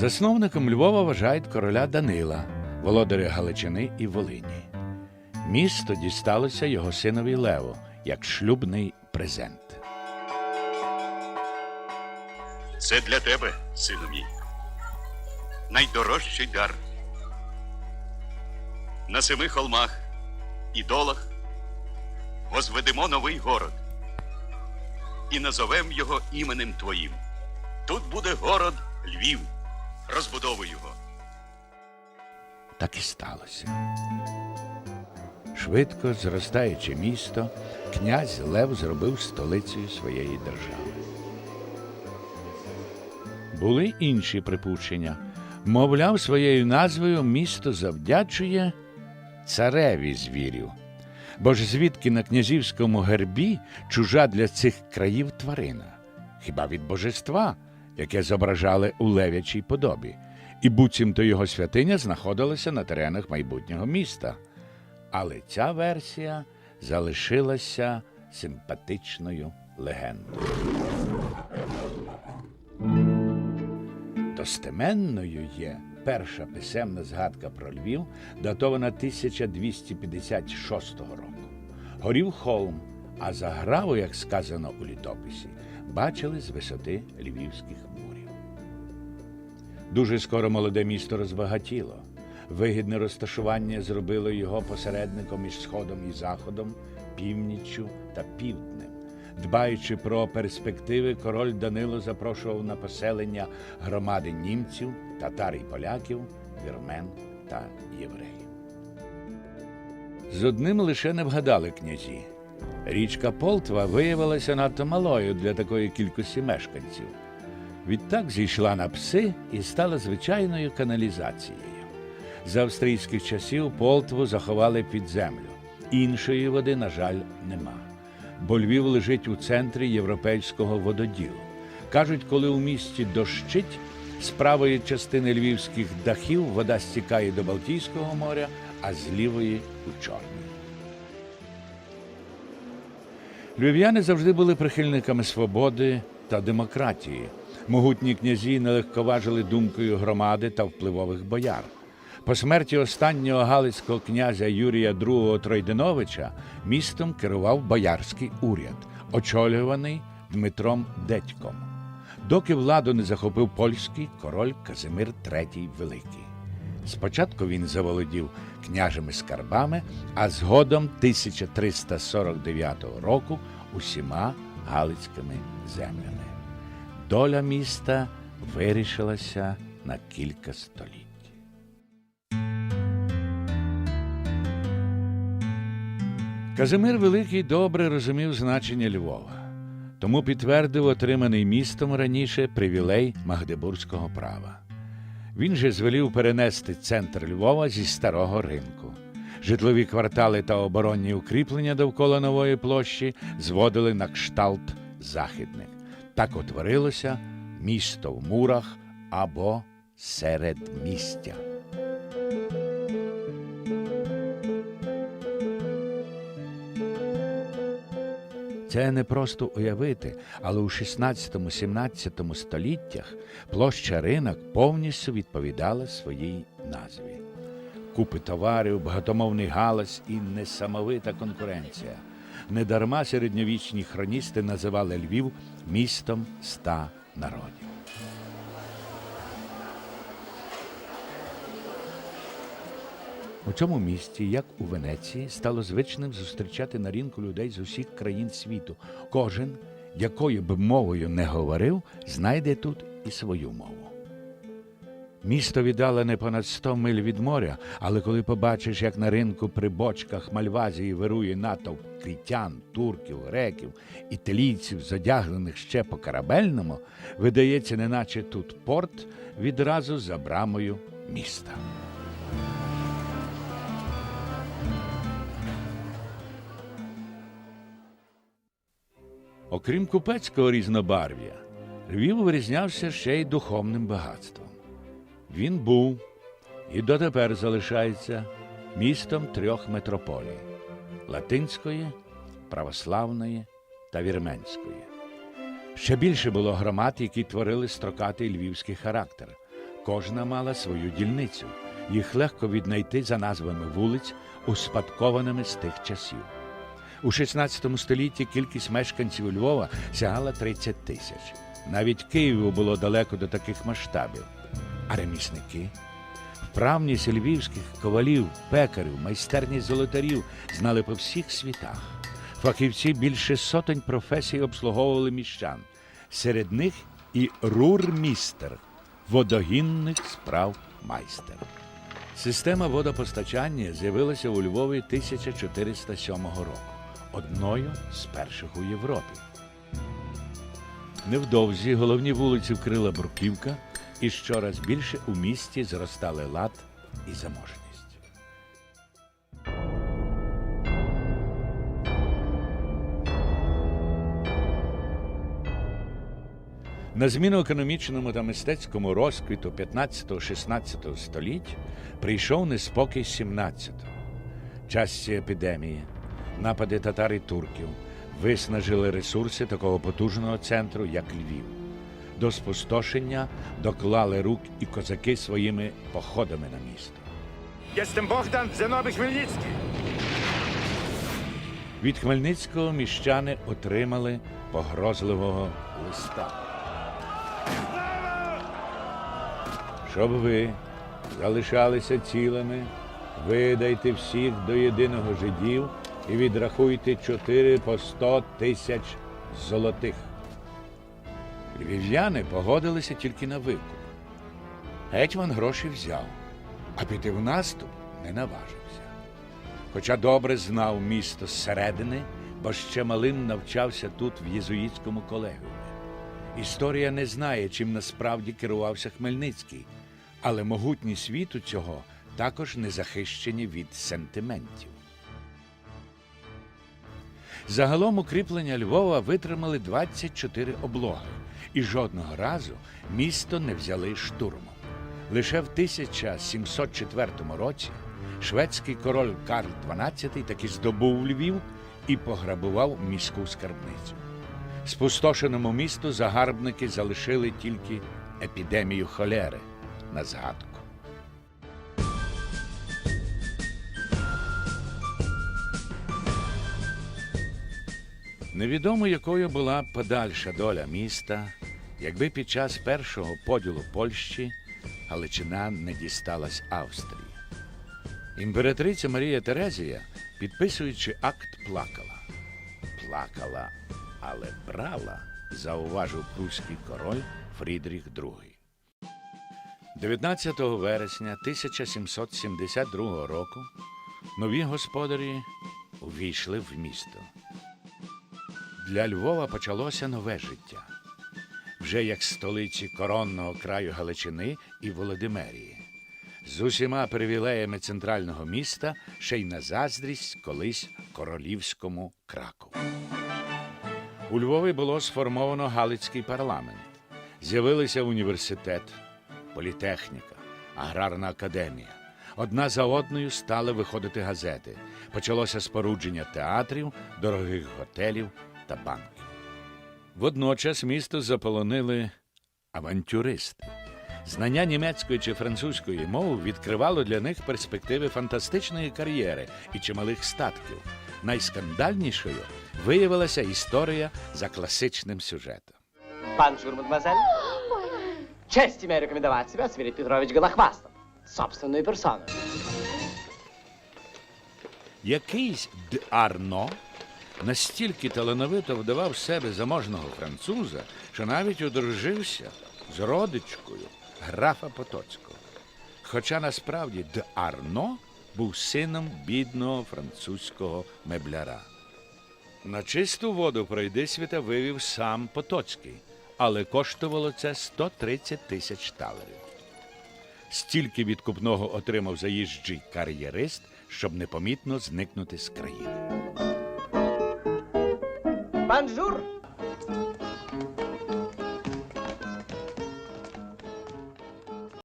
Засновником Львова вважають короля Данила, володаря Галичини і Волині. Місто дісталося його синові Леву як шлюбний презент. Це для тебе, сину мій. Найдорожчий дар. На семи холмах і долах возведемо новий город і назовем його іменем твоїм. Тут буде город Львів. Розбудовуй його. Так і сталося. Швидко зростаючи місто, князь Лев зробив столицею своєї держави. Були інші припущення. Мовляв, своєю назвою місто завдячує цареві звірів. Бо ж звідки на князівському гербі чужа для цих країв тварина? Хіба від божества, яке зображали у левячій подобі, і буцімто його святиня знаходилася на теренах майбутнього міста. Але ця версія залишилася симпатичною легендою. Достеменною є перша писемна згадка про Львів, датована 1256 року. Горів холм, а заграву, як сказано у літописі, бачили з висоти львівських мурів. Дуже скоро молоде місто розбагатіло. Вигідне розташування зробило його посередником між сходом і заходом, північчю та півднем. Дбаючи про перспективи, король Данило запрошував на поселення громади німців, татар і поляків, вірмен та євреїв. З одним лише не вгадали князі. Річка Полтва виявилася надто малою для такої кількості мешканців. Відтак зійшла на пси і стала звичайною каналізацією. За австрійських часів Полтву заховали під землю. Іншої води, на жаль, нема. Бо Львів лежить у центрі європейського вододілу. Кажуть, коли у місті дощить, з правої частини львівських дахів вода стікає до Балтійського моря, а з лівої у Чорний. Львів'яни завжди були прихильниками свободи та демократії. Могутні князі не легковажили думкою громади та впливових бояр. По смерті останнього галицького князя Юрія II Тройденовича містом керував боярський уряд, очолюваний Дмитром Дедьком. Доки владу не захопив польський король Казимир III Великий. Спочатку він заволодів княжими скарбами, а згодом 1349 року усіма галицькими землями. Доля міста вирішилася на кілька століть. Казимир Великий добре розумів значення Львова, тому підтвердив отриманий містом раніше привілей Магдебурзького права. Він же звелів перенести центр Львова зі старого ринку. Житлові квартали та оборонні укріплення довкола нової площі зводили на кшталт західних. Так утворилося місто в мурах або середмістя. Це не просто уявити, але у 16-17 століттях площа ринок повністю відповідала своїй назві. Купи товарів, багатомовний галас і несамовита конкуренція. Недарма середньовічні хроністи називали Львів містом ста народів. У цьому місті, як у Венеції, стало звичним зустрічати на ринку людей з усіх країн світу. Кожен, якою б мовою не говорив, знайде тут і свою мову. Місто віддалене понад 100 миль від моря, але коли побачиш, як на ринку при бочках Мальвазії вирує натовп крітян, турків, греків, італійців, задягнених ще по корабельному, видається, неначе тут порт відразу за брамою міста. Окрім купецького різнобарв'я, Львів вирізнявся ще й духовним багатством. Він був і дотепер залишається містом трьох метрополій латинської, православної та вірменської. Ще більше було громад, які творили строкатий львівський характер. Кожна мала свою дільницю. Їх легко віднайти за назвами вулиць, успадкованими з тих часів. У 16 столітті кількість мешканців Львова сягала 30 тисяч. Навіть Києву було далеко до таких масштабів. А ремісники? Вправність львівських ковалів, пекарів, майстерність золотарів знали по всіх світах. Фахівці більше сотень професій обслуговували міщан. Серед них і рурмістер, водогінних справ майстер. Система водопостачання з'явилася у Львові 1407 року, одною з перших у Європі. Невдовзі головні вулиці вкрила бруківка, і щораз більше у місті зростали лад і заможність. На зміну економічному та мистецькому розквіту 15-16 століть прийшов неспокій 17-го. Часті епідемії, напади татар і турків виснажили ресурси такого потужного центру, як Львів. До спустошення доклали рук і козаки своїми походами на місто. Jestem Богдан Зеноби Хмельницький. Від Хмельницького міщани отримали погрозливого листа. Щоб ви залишалися цілими, видайте всіх до єдиного жидів і відрахуйте чотири по сто тисяч золотих. Львів'яни погодилися тільки на викуп. Гетьман гроші взяв, а піти в наступ не наважився. Хоча добре знав місто зсередини, бо ще малим навчався тут в єзуїтському колегіумі. Історія не знає, чим насправді керувався Хмельницький, але могутні світу цього також не захищені від сентиментів. Загалом укріплення Львова витримали 24 облоги, і жодного разу місто не взяли штурмом. Лише в 1704 році шведський король Карл XII таки здобув Львів і пограбував міську скарбницю. Спустошеному місту загарбники залишили тільки епідемію холери на згадку. Невідомо, якою була подальша доля міста, якби під час першого поділу Польщі Галичина не дісталась Австрії. Імператриця Марія Терезія, підписуючи акт, плакала. Плакала, але брала, зауважив пруський король Фрідріх II. 19 вересня 1772 року нові господарі увійшли в місто. Для Львова почалося нове життя. Вже як столиці коронного краю Галичини і Володимирії. З усіма привілеями центрального міста ще й на заздрість колись королівському Кракову. У Львові було сформовано Галицький парламент. З'явилися університет, політехніка, аграрна академія. Одна за одною стали виходити газети. Почалося спорудження театрів, дорогих готелів та банків. Водночас місто заполонили авантюристи. Знання німецької чи французької мови відкривало для них перспективи фантастичної кар'єри і чималих статків. Найскандальнішою виявилася історія за класичним сюжетом. Бонжур, мадемуазель. Честь имею рекомендовать себя, Свирид Петрович Голохвастов. Собственную персону. Якийсь Д'Арно настільки талановито вдавав себе заможного француза, що навіть одружився з родичкою графа Потоцького. Хоча насправді Д'Арно був сином бідного французького мебляра. На чисту воду пройдисвіта вивів сам Потоцький, але коштувало це 130 тисяч талерів. Стільки відкупного отримав заїжджий кар'єрист, щоб непомітно зникнути з країни. Bonjour.